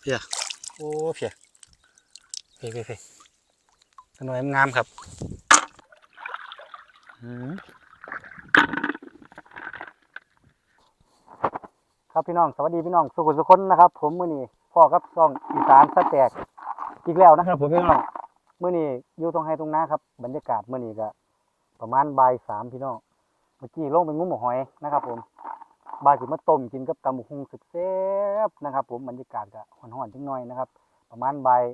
เพียโอ้เพียเพียเพียเพียขนมงามครับอืมครับพี่น้องสวัสดีพี่น้องสุขุมสุคนนะครับ ผมมื่อนี้พ่อกับซ่องอีสานสแตกอีกแล้วนะครับ ผมพี่น้องมื่อนี้อยู่ตรงไฮตรงนาครับบรรยากาศมื่อนี้ก็ประมาณบ่ายสามพี่น้องเมื่อกี้ลงไปงุ้มหมกหอยนะครับ ผม บาสิมาต้มกินกับตำบักหุงสุดแซ่บนะครับ ผมบรรยากาศก็ห่อนๆจังหน่อยนะครับ ประมาณบ่าย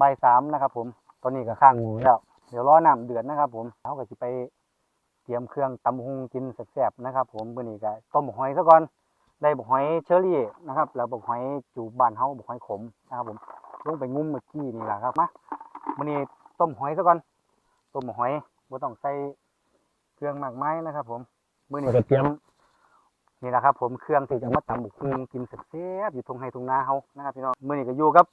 บ่ายสามนะครับ ผมตอนนี้ก็ข้างงูแล้วเดี๋ยวรอน้ำเดือดนะครับ ผมเขาก็จะไปเตรียมเครื่องตำบักหุงกินแซ่บๆนะครับ ผมมื่อนี้ก็ต้มบักหอยซะก่อนได้บักหอยเชอรี่นะครับแล้วบักหอยจูบบ้านเฮาบักหอยขมนะครับผมลงไปงุ้มเมื่อกี้นี่แหละครับมามื่อนี้ต้มหอยซะก่อนต้มบักหอยบ่ต้องใส่เครื่องมากมายนะครับ ผมมื่อนี้ก็เตรียม นี่แหละครับ ผมเครื่องที่จะมาตำบุกคุงกินเสียบๆอยู่ตรงไฮตรงนาเฮานะครับพี่น้องมื่อนี้ก็อยู่กับ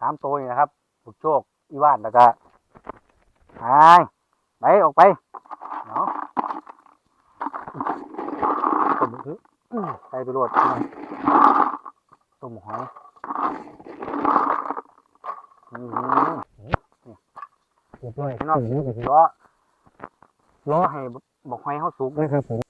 สามตัวนี่นะครับบุกโชคอีวานแล้วก็ไอ้ไปออกไปเนาะต้มอื้ออื้อใส่ไปโรดพี่น้องต้มหอยอือหือนี่เรียบร้อยพี่น้องล้อล้อให้บอกหอยเขาสุกนะครับผม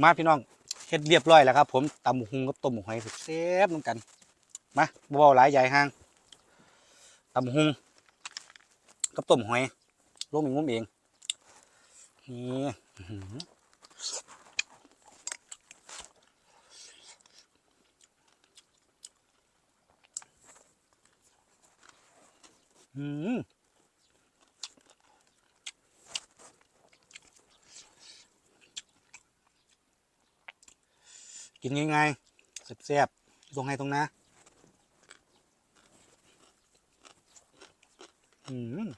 มาพี่น้องเฮ็ดเรียบร้อยแล้วครับ ผมตำหมูหุงกับต้มหมูหอยแซ่บเหมือนกันมาบ่เบาหลายใหญ่ห้างตำหมูหุงกับต้มหอยลงมีงุ้มเองนี่อื้อหืออืม กินง่ายๆแซ่บๆตรงให้ตรงนะอืม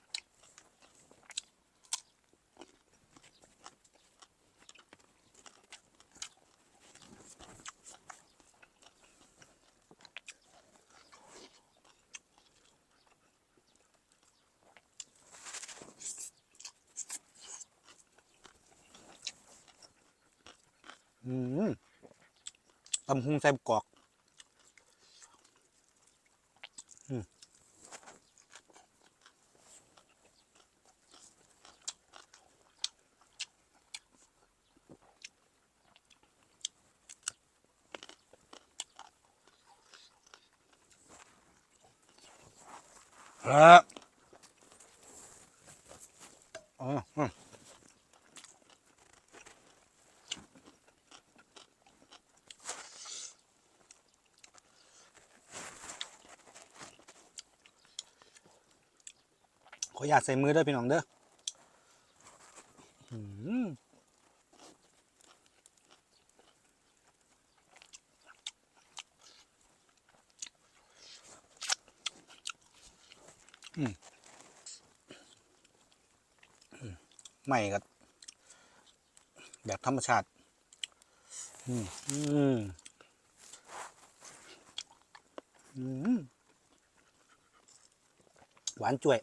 อืม ตำหุงใส่กอกอืมครับอ๋ออืมข ออยากใส่มือด้อพี่น้องเด้ออืมอืมอืมไม่ก็แบบธรรมชาติ อืม อืม อืม หวานจ่วย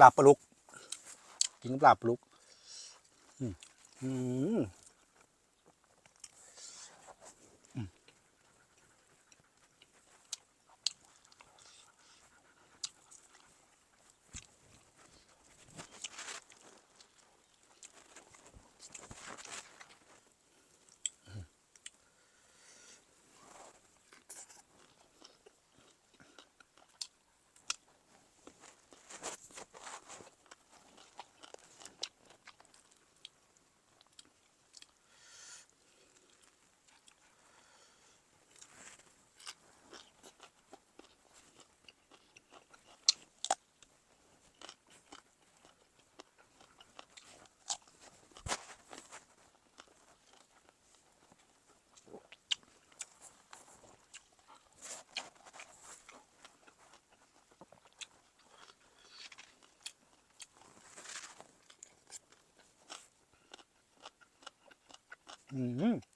ลาบปลุก กินกับลาบปลุก อืม อืม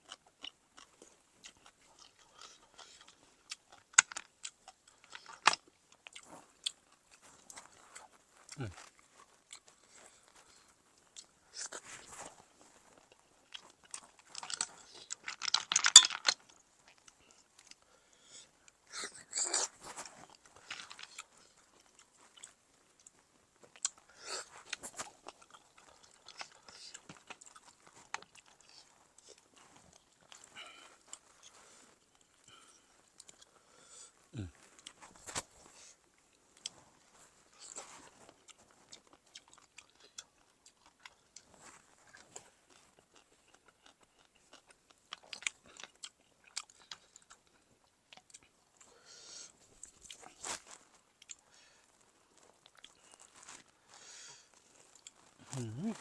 嗯。